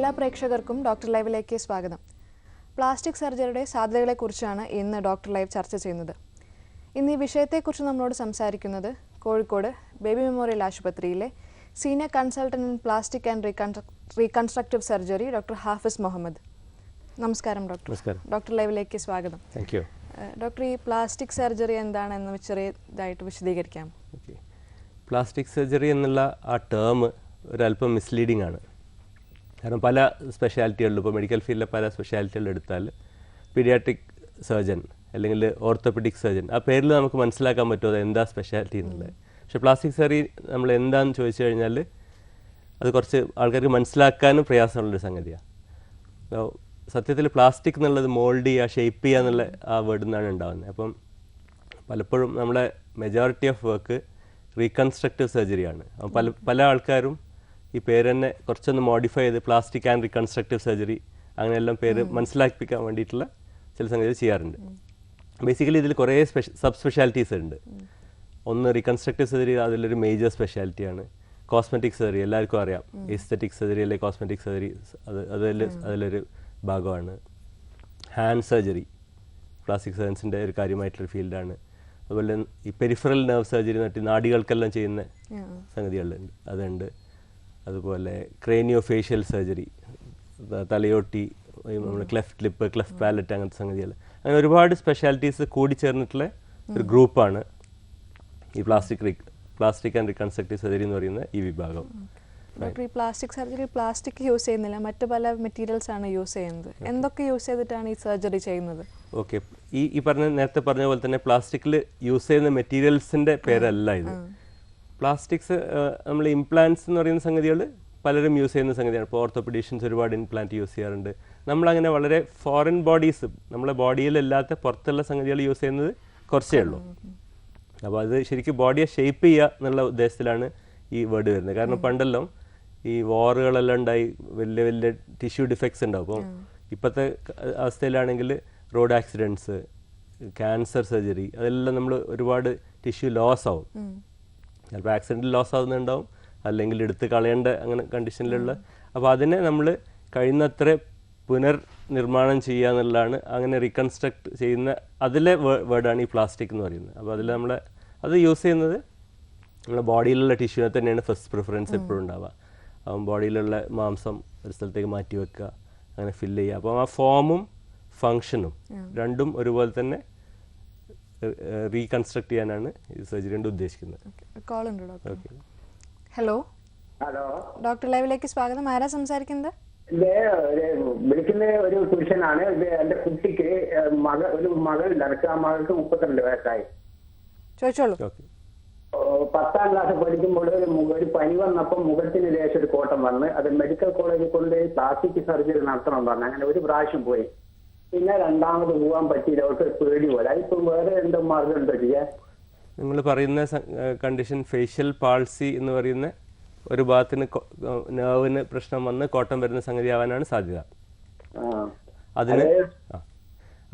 എല്ലാ പ്രേക്ഷകർക്കും ഡോക്ടർ ലൈവിലേക്ക് സ്വാഗതം. പ്ലാസ്റ്റിക് സർജറിയുടെ സാധ്യതകളെക്കുറിച്ചാണ് ഇന്ന് ഡോക്ടർ ലൈവ് ചർച്ച ചെയ്യുന്നത്. ഇന്ന് ഈ വിഷയത്തെക്കുറിച്ച് നമ്മളോട് സംസാരിക്കുന്നത് കോഴിക്കോട് ബേബി മെമ്മോറിയൽ ആശുപത്രിയിലെ senior consultant in plastic and reconstructive surgery doctor Hafis Muhammad. നമസ്കാരം ഡോക്ടർ. ഡോക്ടർ ലൈവിലേക്ക് സ്വാഗതം. താങ്ക് യു ഡോക്ടർ ഈ പ്ലാസ്റ്റിക് സർജറി എന്താണെന്ന് ചെറിയതായിട്ട് വിശദീകരിക്കാം. പ്ലാസ്റ്റിക് സർജറി എന്നുള്ള ആ ടേം ഒരല്പം മിസ്ലീഡിംഗ് ആണ്. കാരണം പല സ്പെഷ്യാലിറ്റികളിലും ഇപ്പോൾ മെഡിക്കൽ ഫീൽഡിലെ പല സ്പെഷ്യാലിറ്റികളിൽ എടുത്താൽ പീഡിയാട്രിക് സർജൻ അല്ലെങ്കിൽ ഓർത്തോപെഡിക് സർജൻ ആ പേരിൽ നമുക്ക് മനസ്സിലാക്കാൻ പറ്റുമോ അത് എന്താ സ്പെഷ്യാലിറ്റി എന്നുള്ളത്? പക്ഷേ പ്ലാസ്റ്റിക് സർജറി നമ്മൾ എന്താണെന്ന് ചോദിച്ചു കഴിഞ്ഞാൽ അത് കുറച്ച് ആൾക്കാർക്ക് മനസ്സിലാക്കാനും പ്രയാസമുള്ളൊരു സംഗതിയാണ്. സത്യത്തിൽ പ്ലാസ്റ്റിക് എന്നുള്ളത് മോൾഡ് ചെയ്യുക ഷേപ്പ് ചെയ്യുക എന്നുള്ള ആ വേർഡിൽ നിന്നാണ് ഉണ്ടാകുന്നത് അപ്പം പലപ്പോഴും നമ്മുടെ മെജോറിറ്റി ഓഫ് വർക്ക് റീകൺസ്ട്രക്റ്റീവ് സർജറിയാണ് പല പല ആൾക്കാരും ഈ പേര് തന്നെ കുറച്ചൊന്ന് മോഡിഫൈ ചെയ്ത് പ്ലാസ്റ്റിക് ആൻഡ് റീകൺസ്ട്രക്റ്റീവ് സർജറി അങ്ങനെയെല്ലാം പേര് മനസ്സിലാക്കിപ്പിക്കാൻ വേണ്ടിയിട്ടുള്ള ചില സംഗതികൾ ചെയ്യാറുണ്ട്. ബേസിക്കലി ഇതിൽ കുറേ സ്പെഷ്യ സബ് സ്പെഷ്യാലിറ്റീസ് ഉണ്ട് ഒന്ന് റീകൺസ്ട്രക്റ്റീവ് സർജറി അതിലൊരു മേജർ സ്പെഷ്യാലിറ്റിയാണ് കോസ്മെറ്റിക് സർജറി എല്ലാവർക്കും അറിയാം. എസ്തെറ്റിക് സർജറി അല്ലെങ്കിൽ കോസ്മെറ്റിക് സർജറി അത് അതിൽ അതിലൊരു ഭാഗമാണ്. ഹാൻഡ് സർജറി പ്ലാസ്റ്റിക് സർജൻസിന്റെ ഒരു കാര്യമായിട്ടുള്ളൊരു ഫീൽഡാണ് അതുപോലെ ഈ പെരിഫറൽ നെർവ് സർജറി എന്നിട്ട് നാടികൾക്കെല്ലാം ചെയ്യുന്ന സംഗതികളുണ്ട്. അതുണ്ട്. അതുപോലെ ക്രേനിയോ ഫേഷ്യൽ സർജറി തലയോട്ടി നമ്മുടെ ക്ലെഫ്റ്റ് ലിപ്പ് ക്ലെഫ്റ്റ് പാലറ്റ് അങ്ങനത്തെ സംഗതികൾ അങ്ങനെ ഒരുപാട് സ്പെഷ്യാലിറ്റീസ് കൂടി ചേർന്നിട്ടുള്ള ഒരു ഗ്രൂപ്പാണ് ഈ plastic plastic and reconstructive surgery എന്ന് പറയുന്ന ഈ വിഭാഗം. ഡോക്ടർ ഈ പ്ലാസ്റ്റിക് സർജറി പ്ലാസ്റ്റിക് യൂസ് ചെയ്യുന്നില്ല. മറ്റു പല മെറ്റീരിയൽസ് ആണ് യൂസ് ചെയ്യുന്നത്. എന്തൊക്കെ യൂസ് ചെയ്തിട്ടാണ് ഈ സർജറി ചെയ്യുന്നത്? ഓക്കെ ഈ ഈ പറഞ്ഞ നേരത്തെ പറഞ്ഞ പോലെ തന്നെ പ്ലാസ്റ്റിക്കിൽ യൂസ് ചെയ്യുന്ന മെറ്റീരിയൽസിന്റെ പേരല്ല ഇത്. പ്ലാസ്റ്റിക്സ് നമ്മൾ ഇംപ്ലാന്റ്സ് എന്ന് പറയുന്ന സംഗതികൾ പലരും യൂസ് ചെയ്യുന്ന സംഗതിയാണ്. ഇപ്പോൾ ഓർത്തോപെഡീഷ്യൻസ് ഒരുപാട് ഇംപ്ലാന്റ് യൂസ് ചെയ്യാറുണ്ട്. നമ്മളങ്ങനെ വളരെ ഫോറിൻ ബോഡീസ് നമ്മളെ ബോഡിയിലല്ലാത്ത പുറത്തുള്ള സംഗതികൾ യൂസ് ചെയ്യുന്നത് കുറച്ചേ ഉള്ളൂ. അപ്പോൾ അത് ശരിക്കും ബോഡിയെ ഷേപ്പ് ചെയ്യുക എന്നുള്ള ഉദ്ദേശത്തിലാണ് ഈ വേർഡ് വരുന്നത്. കാരണം പണ്ടെല്ലാം ഈ വാറുകളെല്ലാം ഉണ്ടായി വലിയ വലിയ ടിഷ്യൂ ഡിഫക്ട്സ് ഉണ്ടാവും. അപ്പം ഇപ്പോഴത്തെ അവസ്ഥയിലാണെങ്കിൽ റോഡ് ആക്സിഡന്റ്സ് ക്യാൻസർ സർജറി അതെല്ലാം നമ്മൾ ഒരുപാട് ടിഷ്യൂ ലോസ് ആവും ചിലപ്പോൾ ആക്സിഡന്റ് ലോസ് ആകുന്നുണ്ടാവും അല്ലെങ്കിൽ എടുത്ത് കളയേണ്ട അങ്ങനെ കണ്ടീഷനിലുള്ള അപ്പോൾ അതിനെ നമ്മൾ കഴിയുന്നത്ര പുനർനിർമ്മാണം ചെയ്യുക എന്നുള്ളതാണ്. അങ്ങനെ റീകൺസ്ട്രക്ട് ചെയ്യുന്ന അതിലെ വേർഡാണ് ഈ പ്ലാസ്റ്റിക് എന്ന് പറയുന്നത്. അപ്പോൾ അതിൽ നമ്മളെ അത് യൂസ് ചെയ്യുന്നത് നമ്മുടെ ബോഡിയിലുള്ള ടിഷ്യൂനെ തന്നെയാണ് ഫസ്റ്റ് പ്രിഫറൻസ് എപ്പോഴും ഉണ്ടാവുക. അപ്പം ബോഡിയിലുള്ള മാംസം ഒരു സ്ഥലത്തേക്ക് മാറ്റി വെക്കുക അങ്ങനെ ഫില്ല് ചെയ്യുക. അപ്പം ആ ഫോമും ഫങ്ഷനും രണ്ടും ഒരുപോലെ തന്നെ റീകൺസ്ട്രക്ട് ചെയ്യാനാണ് ഈ സർജറി കൊണ്ട് ഉദ്ദേശിക്കുന്നത്. കോൾ ഉണ്ട് doctor okay hello hello doctor ലൈവിലേക്ക് സ്വാഗതം. ആരാ സംസാരിക്കുന്നത്? വിളിക്കുന്ന ഒരു പുരുഷനാണ്. എന്റെ കുട്ടിക്ക് മകൾ മക ഒരു മകളുണ്ട്. എനിക്ക് ആ മകൾക്ക് മുപ്പത്തിരണ്ട് വയസ്സായി. ചോദിച്ചോളൂ. ഓക്കെ പത്താം ക്ലാസ് പഠിക്കുമ്പോൾ ഒരു മുഖ- ഒരു പനി വന്നപ്പോൾ മുഖത്തിന് ലേശം ഒരു കോട്ടം വന്ന് അത് മെഡിക്കൽ കോളേജിൽ കൊണ്ട് പ്ലാസ്റ്റിക് സർജറി നടത്തണം പറഞ്ഞു. അങ്ങനെ ഒരു പ്രാവശ്യം പോയി. പിന്നെ രണ്ടാമത് പോകാൻ പറ്റിയില്ല. അവർക്ക് പേടി പോലെ. അതിപ്പോ വേറെ എന്തോ മാർഗം ഉണ്ടോ ചെയ്യാൻ? നിങ്ങൾ പറയുന്ന കണ്ടീഷൻ ഫേഷ്യൽ പാൾസി എന്ന് പറയുന്ന ഒരു ഭാഗത്തിന് നേവിന് പ്രശ്നം വന്ന് കോട്ടം വരുന്ന സംഗതി ആവാനാണ് സാധ്യത. അതിന്.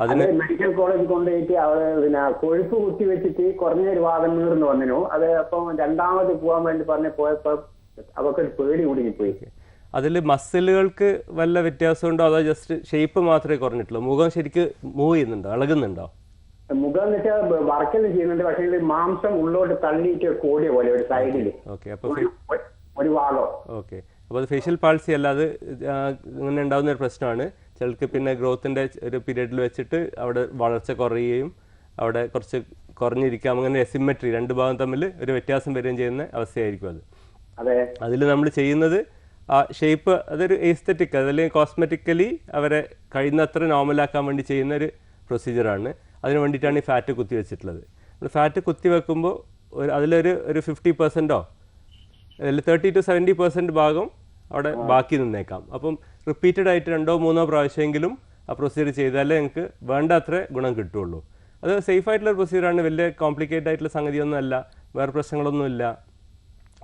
അതിന് മെഡിക്കൽ കോളേജിൽ കൊണ്ടുപോയിട്ട് അവൾ പിന്നെ കൊഴുപ്പ് കുത്തി വെച്ചിട്ട് കുറഞ്ഞൊരു ഭാഗം നീർന്ന് വന്നിനു അത് അപ്പം രണ്ടാമത് പോകാൻ വേണ്ടി പറഞ്ഞ് പോയപ്പോ അവക്കൊരു പേടി കുടുങ്ങിപ്പോയി അതിൽ മസിലുകൾക്ക് വല്ല വ്യത്യാസമുണ്ടോ അതോ ജസ്റ്റ് ഷേപ്പ് മാത്രമേ കുറഞ്ഞിട്ടുള്ളൂ? മുഖം ശരിക്ക് മൂവ് ചെയ്യുന്നുണ്ടോ? ഇളകുന്നുണ്ടോ മുഖം എന്ന് വെച്ചാൽ വർക്കെല്ലാം ചെയ്യുന്നുണ്ട്. പക്ഷേ മാംസം ഉള്ളോട്ട് തള്ളിയിട്ട് കൂടിയ പോലെ ഒരു സൈഡിൽ ഒരു വാളോ ഭാഗം. ഓക്കെ അപ്പോൾ അത് ഫേഷ്യൽ പാൾസി അല്ല അത് ഇങ്ങനെ ഉണ്ടാകുന്ന ഒരു പ്രശ്നമാണ്. ചിലർക്ക് പിന്നെ ഗ്രോത്തിന്റെ ഒരു പീരീഡിൽ വെച്ചിട്ട് അവിടെ വളർച്ച കുറയുകയും അവിടെ കുറച്ച് കുറഞ്ഞിരിക്കാം. അങ്ങനെ എസിമെട്രി രണ്ട് ഭാഗം തമ്മിൽ ഒരു വ്യത്യാസം വരികയും ചെയ്യുന്ന അവസ്ഥയായിരിക്കും അത്. അതെ. അതിൽ നമ്മൾ ചെയ്യുന്നത് ആ ഷേപ്പ് അതൊരു എസ്തറ്റിക് അതല്ലെങ്കിൽ കോസ്മെറ്റിക്കലി അവരെ കഴിയുന്നത്ര നോർമലാക്കാൻ വേണ്ടി ചെയ്യുന്ന ഒരു പ്രൊസീജിയറാണ് അതിന് വേണ്ടിയിട്ടാണ് ഈ ഫാറ്റ് കുത്തി വെച്ചിട്ടുള്ളത്. നമ്മൾ ഫാറ്റ് കുത്തി വെക്കുമ്പോൾ ഒരു അതിലൊരു ഒരു ഫിഫ്റ്റി പെർസെന്റോ അതിൽ തേർട്ടി ടു സെവന്റി പെർസെന്റ് ഭാഗം അവിടെ ബാക്കി നിന്നേക്കാം. അപ്പം റിപ്പീറ്റഡ് ആയിട്ട് രണ്ടോ മൂന്നോ പ്രാവശ്യമെങ്കിലും ആ പ്രൊസീജിയർ ചെയ്താലേ നിങ്ങൾക്ക് വേണ്ട അത്ര ഗുണം കിട്ടുള്ളൂ. അത് സേഫ് ആയിട്ടുള്ള പ്രൊസീജിയറാണ് വലിയ കോംപ്ലിക്കേറ്റഡ് ആയിട്ടുള്ള സംഗതിയൊന്നും അല്ല വേറെ പ്രശ്നങ്ങളൊന്നുമില്ല.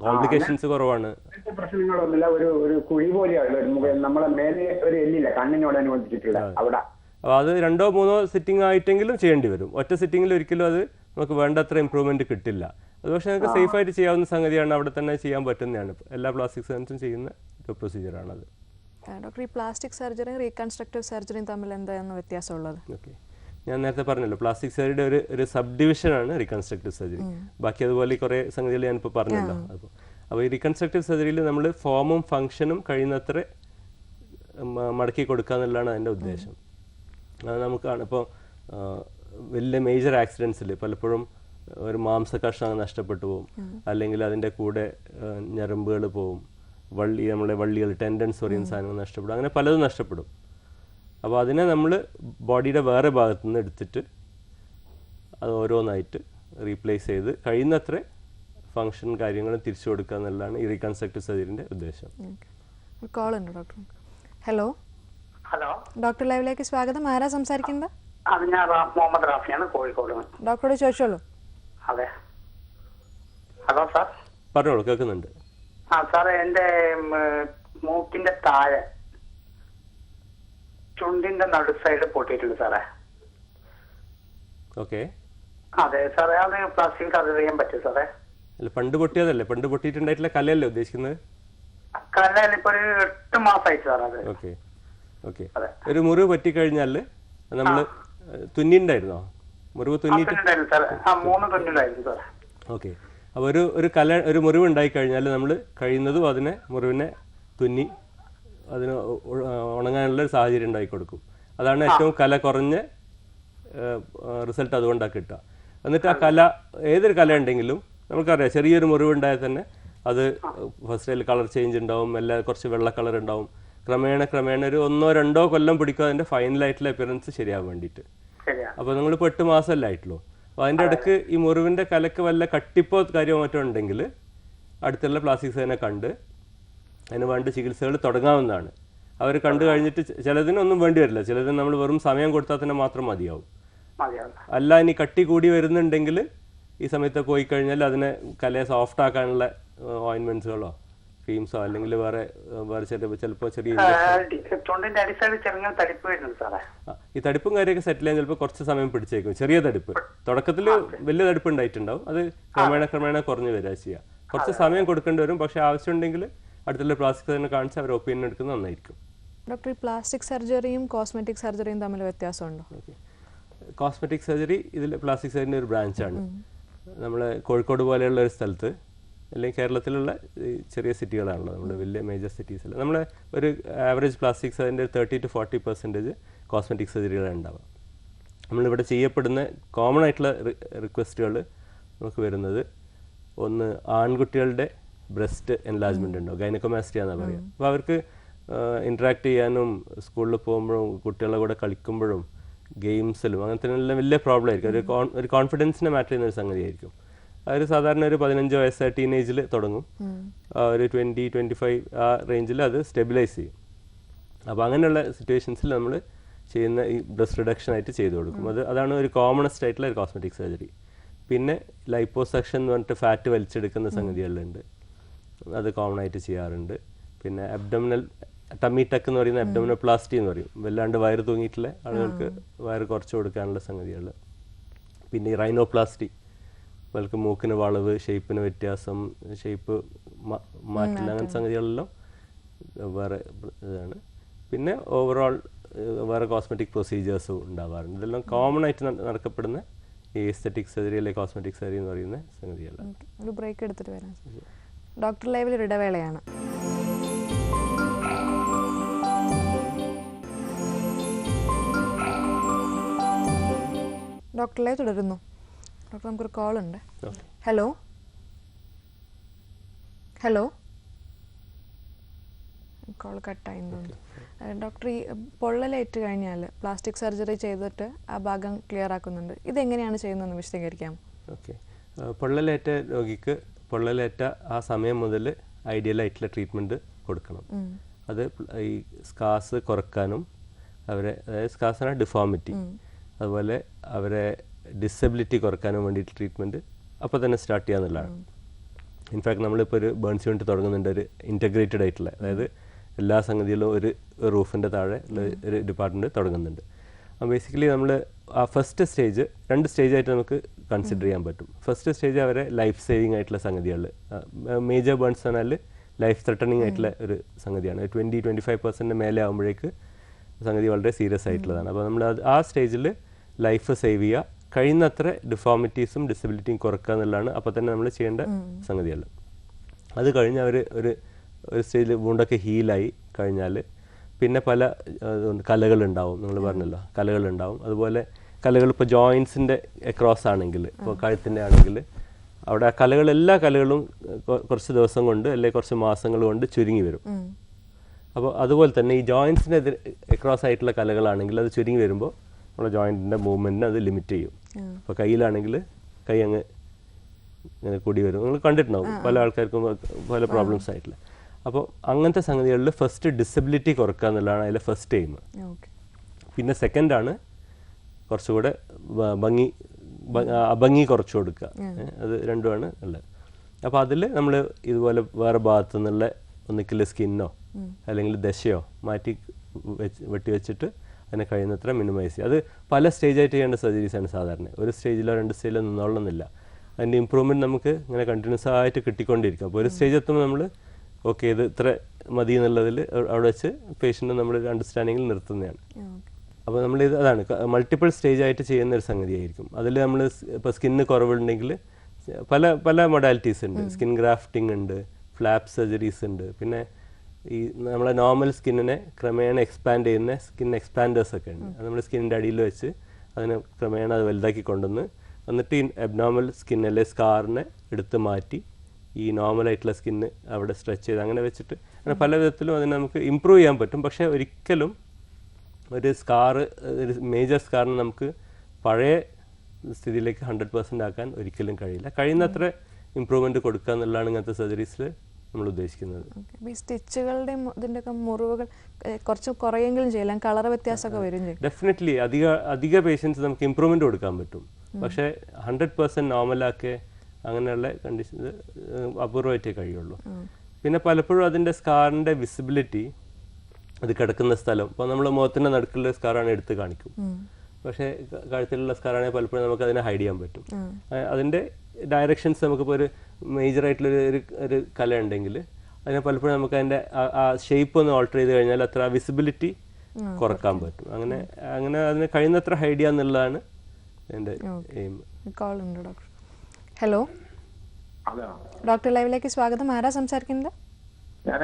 കോംപ്ലിക്കേഷൻസ് കുറവാണ്. പ്രശ്നങ്ങളൊന്നുമില്ല. ഒരു ഒരു കുഴി പോലെയാണ്. നമ്മളെ മേലെ ഒരു എല്ലില്ല. കണ്ണിനോട് അനുബന്ധിച്ചിട്ടുള്ള അവിടെ. അപ്പോൾ അത് രണ്ടോ മൂന്നോ സിറ്റിംഗ് ആയിട്ടെങ്കിലും ചെയ്യേണ്ടി വരും. ഒറ്റ സിറ്റിംഗിൽ ഒരിക്കലും അത് നമുക്ക് വേണ്ടത്ര ഇമ്പ്രൂവ്മെന്റ് കിട്ടില്ല. അത് പക്ഷേ നമുക്ക് സേഫ് ആയിട്ട് ചെയ്യാവുന്ന സംഗതിയാണ് അവിടെ തന്നെ ചെയ്യാൻ പറ്റുന്നതാണ്. എല്ലാ പ്ലാസ്റ്റിക് സർജൻസും ചെയ്യുന്ന ഒരു പ്രൊസീജിയറാണത് ഡോക്ടർ ഈ പ്ലാസ്റ്റിക് സർജറിയും റീകൺസ്ട്രക്റ്റീവ് സർജറിയും തമ്മിൽ എന്താണ് വ്യത്യാസമുള്ളത്? ഓക്കെ ഞാൻ നേരത്തെ പറഞ്ഞല്ലോ പ്ലാസ്റ്റിക് സർജറിയുടെ ഒരു ഒരു സബ് ഡിവിഷനാണ് റീകൺസ്ട്രക്റ്റീവ് സർജറി ബാക്കി അതുപോലെ കുറേ സംഗതികൾ ഞാനിപ്പോൾ പറഞ്ഞല്ലോ. അപ്പോൾ അപ്പോൾ ഈ റീകൺസ്ട്രക്റ്റീവ് സർജറിയിൽ നമ്മൾ ഫോമും ഫങ്ഷനും കഴിയുന്നത്ര മടക്കി കൊടുക്കുക എന്നുള്ളതാണ് അതിന്റെ ഉദ്ദേശം. അത് നമുക്കാണ് ഇപ്പോൾ വലിയ മേജർ ആക്സിഡൻസിൽ പലപ്പോഴും ഒരു മാംസ കഷ്ണം നഷ്ടപ്പെട്ടു പോകും അല്ലെങ്കിൽ അതിന്റെ കൂടെ ഞരമ്പുകൾ പോവും. വള്ളി നമ്മളെ വള്ളികൾ ടെൻഡൻസ് പറയുന്ന സാധനങ്ങൾ നഷ്ടപ്പെടും. അങ്ങനെ പലതും നഷ്ടപ്പെടും. അപ്പോൾ അതിനെ നമ്മൾ ബോഡിയുടെ വേറെ ഭാഗത്തു നിന്ന് എടുത്തിട്ട് അത് ഓരോന്നായിട്ട് റീപ്ലേസ് ചെയ്ത് കഴിയുന്നത്ര ഫങ്ഷൻ കാര്യങ്ങളും തിരിച്ചു കൊടുക്കുക എന്നുള്ളതാണ് ഈ റീകൺസ്ട്രക്റ്റീവ് സർജറിന്റെ ഉദ്ദേശം. കോൾ ഉണ്ട് ഡോക്ടർ. ഹലോ. ഹലോ. ഡോക്ടർ ലൈവിലേക്ക് സ്വാഗതം. ആരാ സംസാരിക്കുന്നത്? അത് ഞാൻ മുഹമ്മദ് റാഫിയാണ് കോഴിക്കോട്. ഡോക്ടറോട് ചോദിച്ചോളൂ. അതെ. Hello sir. പറഞ്ഞോളൂ കേൾക്കുന്നുണ്ട്. ആ സാറേ എന്റെ ഉം, മൂക്കിന്റെ താഴെ ചുണ്ടിന്റെ നടു സൈഡ് പൊട്ടിയിട്ടുണ്ട് സാറേ. ഓക്കെ. അതെ സാറേ അത് പ്ലാസ്റ്റിക് സർജറി ചെയ്യാൻ പറ്റും സാറേ. അല്ല പണ്ട് പൊട്ടിയതല്ലേ? പണ്ട് പൊട്ടിയിട്ടുണ്ടായിട്ടുള്ള കലയല്ലേ ഉദ്ദേശിക്കുന്നത്? കലയല്ല ഇപ്പൊ ഒരു എട്ട് മാസമായി സാറേ അത്. Okay okay. അതെ. ഒരു മുറിവ് പറ്റിക്കഴിഞ്ഞാൽ നമ്മൾ തുന്നിണ്ടായിരുന്നോ? മുറിവ് തുന്നിയിട്ട്? തുന്നുണ്ടായിരുന്നു സാറേ. ആ മൂന്ന് തുന്നുണ്ടായിരുന്നു സാറേ. ഓക്കെ. അപ്പോൾ ഒരു ഒരു കല ഒരു മുറിവ് ഉണ്ടായി കഴിഞ്ഞാൽ നമ്മൾ കഴിയുന്നതും അതിനെ മുറിവിനെ തുന്നി അതിന് ഉണങ്ങാനുള്ള ഒരു സാഹചര്യം ഉണ്ടാക്കി കൊടുക്കും അതാണ് ഏറ്റവും കല കുറഞ്ഞ റിസൾട്ട് അതുകൊണ്ടാണ് കിട്ടുക. എന്നിട്ട് ആ കല ഏതൊരു കല ഉണ്ടെങ്കിലും നമുക്കറിയാം ചെറിയൊരു മുറിവ് ഉണ്ടായാൽ തന്നെ അത് ഫസ്റ്റ് അതിൽ കളർ ചേഞ്ച് ഉണ്ടാവും എല്ലാ കുറച്ച് വെള്ള കളർ ഉണ്ടാവും. ക്രമേണ ക്രമേണ ഒരു ഒന്നോ രണ്ടോ കൊല്ലം പിടിക്കും അതിന്റെ ഫൈനലായിട്ടുള്ള അപ്പിയറൻസ് ശരിയാവാൻ വേണ്ടിയിട്ട്. അപ്പോൾ അപ്പോൾ നിങ്ങളിപ്പോൾ എട്ട് മാസമല്ലേ ആയിട്ടുള്ളൂ. അപ്പോൾ അതിന്റെ ഇടയ്ക്ക് ഈ മുറിവിന്റെ കലക്ക് വല്ല കട്ടിപ്പോ കാര്യമോ മറ്റോ ഉണ്ടെങ്കിൽ അടുത്തുള്ള പ്ലാസ്റ്റിക് സൈനെ കണ്ട് അതിന് വേണ്ട ചികിത്സകൾ തുടങ്ങാവുന്നതാണ്. അവർ കണ്ടു കഴിഞ്ഞിട്ട് ചിലതിനൊന്നും വേണ്ടി വരില്ല. ചിലതിന് നമ്മൾ വെറും സമയം കൊടുത്താൽ തന്നെ മാത്രം മതിയാവും. അല്ല ഇനി കട്ടി കൂടി വരുന്നുണ്ടെങ്കിൽ ഈ സമയത്ത് പോയി കഴിഞ്ഞാൽ അതിനെ കലയെ സോഫ്റ്റ് ആക്കാനുള്ള ഓയിൻമെന്റ്സുകളോ ക്രീംസോ അല്ലെങ്കിൽ വേറെ വേറെ ചെറിയ ചിലപ്പോൾ ചെറിയ ഈ തടിപ്പും കാര്യമൊക്കെ സെറ്റിൽ ചെയ്യാൻ ചിലപ്പോൾ കുറച്ച് സമയം പിടിച്ചേക്കും. ചെറിയ തടിപ്പ്. തുടക്കത്തിൽ വലിയ തടിപ്പ് ഉണ്ടായിട്ടുണ്ടാവും. അത് ക്രമേണ ക്രമേണ കുറഞ്ഞു വരിക ചെയ്യുക കുറച്ച് സമയം കൊടുക്കേണ്ടി വരും. പക്ഷെ ആവശ്യമുണ്ടെങ്കിൽ അടുത്തുള്ള പ്ലാസ്റ്റിക് സർജറിനെ കാണിച്ച് അവർ ഒപ്പീനിയൻ എടുക്കുന്നത് നന്നായിരിക്കും. ഡോക്ടർ ഈ പ്ലാസ്റ്റിക് സർജറിയും കോസ്മെറ്റിക് സർജറിയും തമ്മിൽ വ്യത്യാസമുണ്ടോ? കോസ്മെറ്റിക് സർജറി ഇതിൽ പ്ലാസ്റ്റിക് സർജറിന്റെ ഒരു ബ്രാഞ്ചാണ് നമ്മൾ കോഴിക്കോട് പോലെയുള്ള ഒരു സ്ഥലത്ത് അല്ലെങ്കിൽ കേരളത്തിലുള്ള ചെറിയ സിറ്റികളാണല്ലോ നമ്മുടെ വലിയ മേജർ സിറ്റീസിൽ നമ്മൾ ഒരു average plastic സർജറിന്റെ thirty to forty percentage cosmetic സർജറികളാണ് ഉണ്ടാവുക. നമ്മളിവിടെ ചെയ്യപ്പെടുന്ന കോമൺ ആയിട്ടുള്ള റിക്വസ്റ്റുകൾ നമുക്ക് വരുന്നത് ഒന്ന് ആൺകുട്ടികളുടെ ബ്രസ്റ്റ് എൻലാജ്മെന്റ് ഉണ്ടോ? ഗൈനക്കോമാസ്റ്റിയ എന്നാണ് പറയുക അപ്പോൾ അവർക്ക് ഇൻട്രാക്ട് ചെയ്യാനും സ്കൂളിൽ പോകുമ്പോഴും കുട്ടികളുടെ കൂടെ കളിക്കുമ്പോഴും ഗെയിംസിലും അങ്ങനത്തെ എല്ലാം വലിയ പ്രോബ്ലം ആയിരിക്കും. ഒരു കോൺ ഒരു കോൺഫിഡൻസിനെ മാറ്റർ ചെയ്യുന്ന ഒരു സംഗതിയായിരിക്കും. അവർ സാധാരണ ഒരു പതിനഞ്ച് വയസ്സ് ടീനേജിൽ തുടങ്ങും. ഒരു ട്വന്റി ട്വന്റി ഫൈവ് ആ റേഞ്ചിൽ അത് സ്റ്റെബിലൈസ് ചെയ്യും. അപ്പോൾ അങ്ങനെയുള്ള സിറ്റുവേഷൻസിൽ നമ്മൾ ചെയ്യുന്ന ഈ ബ്രസ്റ്റ് റിഡക്ഷൻ ആയിട്ട് ചെയ്തു കൊടുക്കും. അത് അതാണ് ഒരു കോമണസ്റ്റ് ആയിട്ടുള്ള ഒരു കോസ്മെറ്റിക് സർജറി പിന്നെ ലൈപ്പോസെക്ഷൻ എന്ന് പറഞ്ഞിട്ട് ഫാറ്റ് വലിച്ചെടുക്കുന്ന സംഗതികളുണ്ട് അത് കോമൺ ആയിട്ട് ചെയ്യാറുണ്ട്. പിന്നെ അബ്ഡമിനൽ ടമ്മി ടക്ക് എന്ന് പറയുന്ന അബ്ഡമിനൽ പ്ലാസ്റ്റി എന്ന് പറയും. വല്ലാണ്ട് വയറ് തൂങ്ങിയിട്ടുള്ള ആളുകൾക്ക് വയറ് കുറച്ച് കൊടുക്കാനുള്ള സംഗതികൾ പിന്നെ ഈ റൈനോപ്ലാസ്റ്റി അവർക്ക് മൂക്കിന് വളവ് ഷേപ്പിന് വ്യത്യാസം ഷേപ്പ് മാറ്റില്ല അങ്ങനത്തെ സംഗതികളെല്ലാം വേറെ ഇതാണ്. പിന്നെ ഓവറോൾ വേറെ കോസ്മെറ്റിക് പ്രൊസീജിയേഴ്സും ഉണ്ടാവാറുണ്ട്. ഇതെല്ലാം കോമൺ ആയിട്ട് നടക്കപ്പെടുന്ന ഈ എസ്തറ്റിക് സർജറി അല്ലെങ്കിൽ കോസ്മെറ്റിക് സർജറി എന്ന് പറയുന്ന സംഗതികളാണ് ഒരു ബ്രേക്ക് എടുത്തിട്ട് വരാം. ഡോക്ടർ ലൈവിൽ ഒരു ഇടവേളയാണ്. ഡോക്ടർ ലൈവ് തുടരുന്നു. ഡോക്ടർ നമുക്കൊരു കോൾ ഉണ്ട്. ഹലോ ഹലോ കോൾ കട്ടായി ഡോക്ടർ ഈ പൊള്ളലേറ്റ് കഴിഞ്ഞാൽ പ്ലാസ്റ്റിക് സർജറി ചെയ്തിട്ട് ആ ഭാഗം ക്ലിയർ ആക്കുന്നുണ്ട്. ഇതെങ്ങനെയാണ് ചെയ്യുന്നതെന്ന് വിശദീകരിക്കാം? ഓക്കെ. പൊള്ളലേറ്റ രോഗിക്ക് പൊള്ളലേറ്റ ആ സമയം മുതൽ ഐഡിയൽ ആയിട്ടുള്ള ട്രീറ്റ്മെന്റ് കൊടുക്കണം. അത് ഈ സ്കാസ് കുറക്കാനും അവരെ അതായത് സ്കാസ് ഡിഫോമിറ്റി അതുപോലെ അവരെ ഡിസബിലിറ്റി കുറക്കാനും വേണ്ടിയിട്ട് ട്രീറ്റ്മെന്റ് അപ്പോൾ തന്നെ സ്റ്റാർട്ട് ചെയ്യാന്നുള്ളതാണ് ഇൻഫാക്ട് നമ്മളിപ്പോൾ ഒരു ബേൺസ് യൂണിറ്റ് തുടങ്ങുന്നുണ്ട് ഒരു ഇന്റഗ്രേറ്റഡ് ആയിട്ടുള്ള അതായത് എല്ലാ സംഗതിയിലും ഒരു റൂഫിന്റെ താഴെ ഒരു ഡിപ്പാർട്ട്മെന്റ് തുടങ്ങുന്നുണ്ട്. ബേസിക്കലി നമ്മൾ ആ ഫസ്റ്റ് സ്റ്റേജ് രണ്ട് സ്റ്റേജായിട്ട് നമുക്ക് കൺസിഡർ ചെയ്യാൻ പറ്റും. ഫസ്റ്റ് സ്റ്റേജ് അവരെ ലൈഫ് സേവിങ് ആയിട്ടുള്ള സംഗതികൾ മേജർ ബേൺസ് പറഞ്ഞാൽ ലൈഫ് ത്രട്ടണിങ് ആയിട്ടുള്ള ഒരു സംഗതിയാണ്. ട്വന്റി ട്വന്റി ഫൈവ് പെർസെന്റ് മേലെ ആകുമ്പോഴേക്ക് സംഗതി വളരെ സീരിയസ് ആയിട്ടുള്ളതാണ്. അപ്പോൾ നമ്മൾ അത് ആ സ്റ്റേജിൽ ലൈഫ് സേവ് ചെയ്യുക. കഴിയുന്നത്ര ഡിഫോമിറ്റീസും ഡിസബിലിറ്റിയും കുറക്കുക എന്നുള്ളതാണ് അപ്പോൾ തന്നെ നമ്മൾ ചെയ്യേണ്ട സംഗതിയാണ് അത് കഴിഞ്ഞ് അവർ ഒരു ഒരു സ്റ്റേജിൽ വൂണ്ടൊക്കെ ഹീലായി കഴിഞ്ഞാൽ പിന്നെ പല കലകളുണ്ടാവും. നിങ്ങൾ പറഞ്ഞല്ലോ കലകളുണ്ടാവും. അതുപോലെ കലകൾ ഇപ്പോൾ ജോയിൻസിന്റെ അക്രോസ് ആണെങ്കിൽ ഇപ്പോൾ കഴുത്തിന്റെ ആണെങ്കിൽ അവിടെ ആ കലകൾ എല്ലാ കലകളും കുറച്ച് ദിവസം കൊണ്ട് അല്ലെങ്കിൽ കുറച്ച് മാസങ്ങൾ കൊണ്ട് ചുരുങ്ങി വരും. അപ്പോൾ അതുപോലെ തന്നെ ഈ ജോയിൻസിന്റെ എതിരെ ക്രോസ് ആയിട്ടുള്ള കലകളാണെങ്കിൽ അത് ചുരുങ്ങി വരുമ്പോൾ നമ്മുടെ ജോയിന്റിന്റെ മൂവ്മെന്റിനെ അത് ലിമിറ്റ് ചെയ്യും. അപ്പോൾ കയ്യിലാണെങ്കിൽ കൈ അങ്ങ് ഇങ്ങനെ കൂടി വരും. നിങ്ങൾ കണ്ടിട്ടുണ്ടാവും പല ആൾക്കാർക്കും പല പ്രോബ്ലംസ് ആയിട്ടില്ല അപ്പോൾ അങ്ങനത്തെ സംഗതികളിൽ ഫസ്റ്റ് ഡിസബിലിറ്റി കുറക്കുക എന്നുള്ളതാണ് അതിലെ ഫസ്റ്റ് എയിം ഓക്കെ. പിന്നെ സെക്കൻഡാണ് കുറച്ചുകൂടെ ഭംഗി അഭംഗി കുറച്ച് കൊടുക്കുക. അത് രണ്ടുമാണ് ഉള്ളത്. അപ്പോൾ അതിൽ നമ്മൾ ഇതുപോലെ വേറെ ഭാഗത്തു നിന്നുള്ള ഒന്നിക്കൽ സ്കിന്നോ അല്ലെങ്കിൽ ദശയോ മാറ്റി വെച്ച് വെട്ടി വെച്ചിട്ട് അതിനെ കഴിയുന്നത്ര മിനിമൈസ് ചെയ്യുക. അത് പല സ്റ്റേജായിട്ട് ചെയ്യേണ്ട സർജറീസ് ആണ് സാധാരണ. ഒരു സ്റ്റേജിലോ രണ്ട് സ്റ്റേജിലോ നിന്നോളണമെന്നില്ല. അതിന്റെ ഇമ്പ്രൂവ്മെന്റ് നമുക്ക് ഇങ്ങനെ കണ്ടിന്യൂസ് ആയിട്ട് കിട്ടിക്കൊണ്ടിരിക്കും. അപ്പോൾ ഒരു സ്റ്റേജ് എത്തുമ്പോൾ നമ്മൾ ഓക്കെ ഇത് ഇത്ര മതി എന്നുള്ളതിൽ അവിടെ വെച്ച് പേഷ്യന്റ് നമ്മൾ അണ്ടർസ്റ്റാൻഡിങ്ങിൽ നിർത്തുന്നതാണ്. അപ്പോൾ നമ്മൾ ഇത് അതാണ് മൾട്ടിപ്പിൾ സ്റ്റേജ് ആയിട്ട് ചെയ്യുന്ന ഒരു സംഗതിയായിരിക്കും. അതിൽ നമ്മൾ ഇപ്പോൾ സ്കിന്ന് കുറവുണ്ടെങ്കിൽ പല പല മൊഡാലിറ്റീസ് ഉണ്ട്. സ്കിൻ ഗ്രാഫ്റ്റിംഗ് ഉണ്ട് ഫ്ലാപ്പ് സർജറീസ് ഉണ്ട്. പിന്നെ ഈ നമ്മളെ നോർമൽ സ്കിന്നിനെ ക്രമേണ എക്സ്പാൻഡ് ചെയ്യുന്ന സ്കിൻ എക്സ്പാൻഡേഴ്സ് ഒക്കെ ഉണ്ട്. അത് നമ്മൾ സ്കിന്നിന്റെ അടിയിൽ വെച്ച് അതിനെ ക്രമേണ അത് വലുതാക്കി കൊണ്ടുവന്ന് എന്നിട്ട് ഈ അബ്നോർമൽ സ്കിൻ അല്ലെ സ്കാറിനെ എടുത്ത് മാറ്റി ഈ നോർമൽ ആയിട്ടുള്ള സ്കിന്ന് അവിടെ സ്ട്രെച്ച് ചെയ്ത് അങ്ങനെ വെച്ചിട്ട് അങ്ങനെ പല വിധത്തിലും അതിനെ നമുക്ക് ഇമ്പ്രൂവ് ചെയ്യാൻ പറ്റും. പക്ഷേ ഒരിക്കലും ഒരു സ്കാർ ഒരു മേജർ സ്കാറിന് നമുക്ക് പഴയ സ്ഥിതിയിലേക്ക് ഹൺഡ്രഡ് പെർസെന്റ് ആക്കാൻ ഒരിക്കലും കഴിയില്ല. കഴിയുന്നത്ര ഇമ്പ്രൂവ്മെന്റ് കൊടുക്കുക എന്നുള്ളതാണ് ഇങ്ങനത്തെ സർജറീസിൽ നമ്മൾ ഉദ്ദേശിക്കുന്നത്. ഈ സ്റ്റിച്ചുകളുടെ ഇതിന്റെയൊക്കെ മുറിവുകൾ കുറച്ച് കുറയെങ്കിലും ചെയ്യാം കളർ വ്യത്യാസമൊക്കെ വരും ഡെഫിനറ്റ്ലി അധിക അധിക പേഷ്യൻസ് നമുക്ക് ഇമ്പ്രൂവ്മെന്റ് കൊടുക്കാൻ പറ്റും. പക്ഷേ ഹൺഡ്രഡ് പെർസെന്റ് നോർമലാക്കെ അങ്ങനെയുള്ള കണ്ടീഷൻ അപൂർവമായിട്ടേ കഴിയുള്ളൂ. പിന്നെ പലപ്പോഴും അതിന്റെ സ്കാറിന്റെ വിസിബിലിറ്റി അത് കിടക്കുന്ന സ്ഥലം. അപ്പോൾ നമ്മൾ മുഖത്തിന്റെ നടുക്കുള്ള സ്കാറാണ് എടുത്ത് കാണിക്കും. പക്ഷേ കഴുത്തിലുള്ള സ്കാറാണെങ്കിൽ പലപ്പോഴും നമുക്ക് അതിനെ ഹൈഡ് ചെയ്യാൻ പറ്റും. അതിന്റെ അതിന്റെ ഡയറക്ഷൻസ് നമുക്കിപ്പോൾ ഒരു മേജർ ആയിട്ടുള്ള ഒരു- ഒരു കല ഉണ്ടെങ്കിൽ അതിനെ പലപ്പോഴും നമുക്ക് അതിന്റെ ആ- ഷേപ്പ് ഒന്ന് ഓൾട്ടർ ചെയ്ത് കഴിഞ്ഞാൽ അത്ര വിസിബിലിറ്റി കുറയ്ക്കാൻ പറ്റും. അങ്ങനെ അങ്ങനെ അതിനെ കഴിയുന്നത്ര ഹൈഡ് ചെയ്യുക എന്നുള്ളതാണ് എന്റെ എയിം കോൾ ഉണ്ട് ഡോക്ടർ. ഹലോ. അതാ ഡോക്ടർ ലൈവിലേക്ക് സ്വാഗതം. ആരാ സംസാരിക്കുന്നത്? ഞാൻ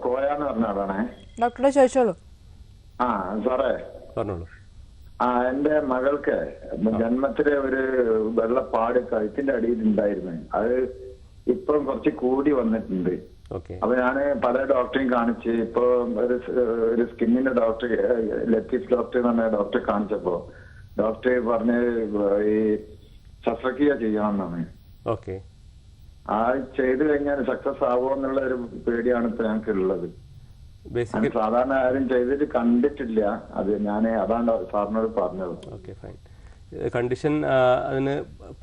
കോയാന്ന് പറഞ്ഞ ആളാണേ. ഡോക്ടറെ ചോദിച്ചോളൂ. ആ സാറേ. പറഞ്ഞോളൂ. ആ എന്റെ മകൾക്ക് ജന്മത്തിലെ ഒരു വെള്ളപ്പാട് കഴുത്തിന്റെ അടിയിൽ ഉണ്ടായിരുന്നു. അത് ഇപ്പം കുറച്ച് കൂടി വന്നിട്ടുണ്ട്. ഓക്കെ. അപ്പൊ ഞാൻ പല ഡോക്ടറെയും കാണിച്ച് ഇപ്പൊ ഒരു ഒരു സ്കിന്നിന്റെ ഡോക്ടർ ലത്തീഫ് ഡോക്ടർ എന്ന് പറഞ്ഞ ഡോക്ടറെ കാണിച്ചപ്പോ ഡോക്ടർ പറഞ്ഞ് ഈ ശസ്ത്രക്രിയ ചെയ്യണമെന്നാണ് ഓക്കെ. ആ ചെയ്തു കഴിഞ്ഞാൽ സക്സസ് ആവോ എന്നുള്ള ഒരു പേടിയാണ് ഇപ്പൊ ഞങ്ങൾക്ക് ഉള്ളത് സാധാരണ ആരും ചെയ്തിട്ട് കണ്ടിട്ടില്ല. അത് ഞാൻ അതാണ് സാറിനോട് പറഞ്ഞത്. ഓക്കെ ഫൈൻ കണ്ടീഷൻ അതിന്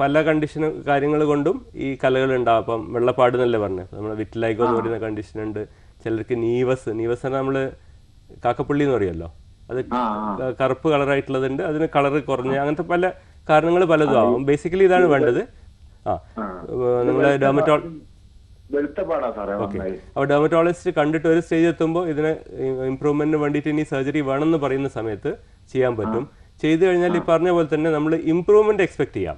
പല കണ്ടീഷൻ കാര്യങ്ങൾ കൊണ്ടും ഈ കലകൾ ഉണ്ടാവും അപ്പം വെള്ളപ്പാട് എന്നല്ലേ പറഞ്ഞത് നമ്മൾ വിറ്റിലൈക്കോ എന്ന് പറയുന്ന കണ്ടീഷൻ ഉണ്ട്. ചിലർക്ക് നീവസ് നീവസ് നമ്മൾ കാക്കപ്പള്ളി എന്ന് പറയുമല്ലോ അത് കറുപ്പ് കളറായിട്ടുള്ളത് കറുപ്പ് കളറായിട്ടുള്ളതുണ്ട് അതിന് കളർ കുറഞ്ഞ് അങ്ങനത്തെ പല കാരണങ്ങൾ പലതും ആവും. ബേസിക്കലി ഇതാണ് വേണ്ടത്. ആ. നിങ്ങൾ ഡെർമറ്റോൾ അപ്പോൾ ഡെർമറ്റോളജിസ്റ്റ് കണ്ടിട്ട് ഒരു സ്റ്റേജ് എത്തുമ്പോൾ ഇതിന് ഇമ്പ്രൂവ്മെന്റിന് വേണ്ടിയിട്ട് ഇനി സർജറി വേണമെന്ന് പറയുന്ന സമയത്ത് ചെയ്യാൻ പറ്റും. ചെയ്തു കഴിഞ്ഞാൽ ഈ പറഞ്ഞ പോലെ തന്നെ നമ്മൾ ഇമ്പ്രൂവ്മെന്റ് എക്സ്പെക്ട് ചെയ്യാം.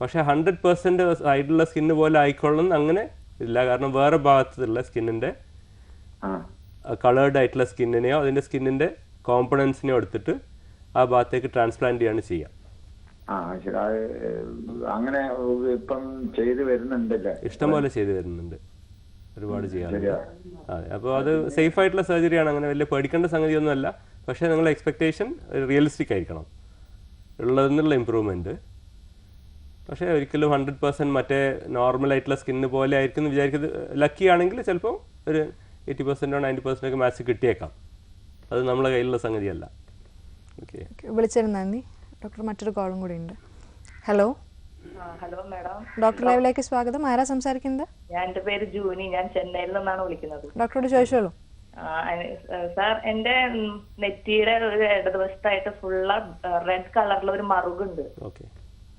പക്ഷെ ഹൺഡ്രഡ് പെർസെന്റ് സൈഡിലുള്ള സ്കിന്ന് പോലെ ആയിക്കൊള്ളണം അങ്ങനെ ഇല്ല. കാരണം വേറെ ഭാഗത്തുള്ള സ്കിന്നിന്റെ കളേർഡ് ആയിട്ടുള്ള സ്കിന്നിനെയോ അതിന്റെ സ്കിന്നിന്റെ കോമ്പണൻസിനെയോ എടുത്തിട്ട് ആ ഭാഗത്തേക്ക് ട്രാൻസ്പ്ലാന്റ് ചെയ്യാണ് ചെയ്യുക ആ ശരി അത് അങ്ങനെ ഇപ്പം ചെയ്തു വരുന്നുണ്ടല്ലേ? ഇഷ്ടംപോലെ ചെയ്തു വരുന്നുണ്ട്. ഒരുപാട് ചെയ്യാറുണ്ട് അതെ അപ്പോൾ അത് സേഫ് ആയിട്ടുള്ള സർജറിയാണ് അങ്ങനെ വലിയ പേടിക്കേണ്ട സംഗതിയൊന്നുമല്ല. പക്ഷേ നിങ്ങളുടെ എക്സ്പെക്ടേഷൻ റിയലിസ്റ്റിക് ആയിരിക്കണം. ഉള്ളതെന്നുള്ള ഇമ്പ്രൂവ്മെന്റ് പക്ഷേ ഒരിക്കലും ഹൺഡ്രഡ് പെർസെന്റ് മറ്റേ നോർമൽ ആയിട്ടുള്ള സ്കിന്ന് പോലെ ആയിരിക്കും എന്ന് വിചാരിക്കുന്നത് ലക്കി ആണെങ്കിൽ ചിലപ്പോൾ ഒരു എയ്റ്റി പെർസെന്റോ നയന്റി പെർസെന്റോ ഒക്കെ മാച്ച് കിട്ടിയേക്കാം. അത് നമ്മളെ കയ്യിലുള്ള സംഗതിയല്ല. ഓക്കെ വിളിച്ചത് നന്ദി. ഡോക്ടർ മറ്റൊരു കോളും കൂടി ഉണ്ട്. ഹലോ? Hello madam. ഡോക്ടർ ലൈവിലേക്ക് സ്വാഗതം. ആരാ സംസാരിക്കുന്നത്? ഞാൻ എന്റെ പേര് ജൂനി. ഞാൻ ചെന്നൈയിൽ നിന്നാണ് വിളിക്കുന്നത്. ഡോക്ടറോട് ചോദിച്ചോളൂ. സാർ എന്റെ നെറ്റിയുടെ ഒരു ഇടതുവശത്തായിട്ട് ഫുള്ള റെഡ് കളറിൽ ഒരു മറുകുണ്ട്.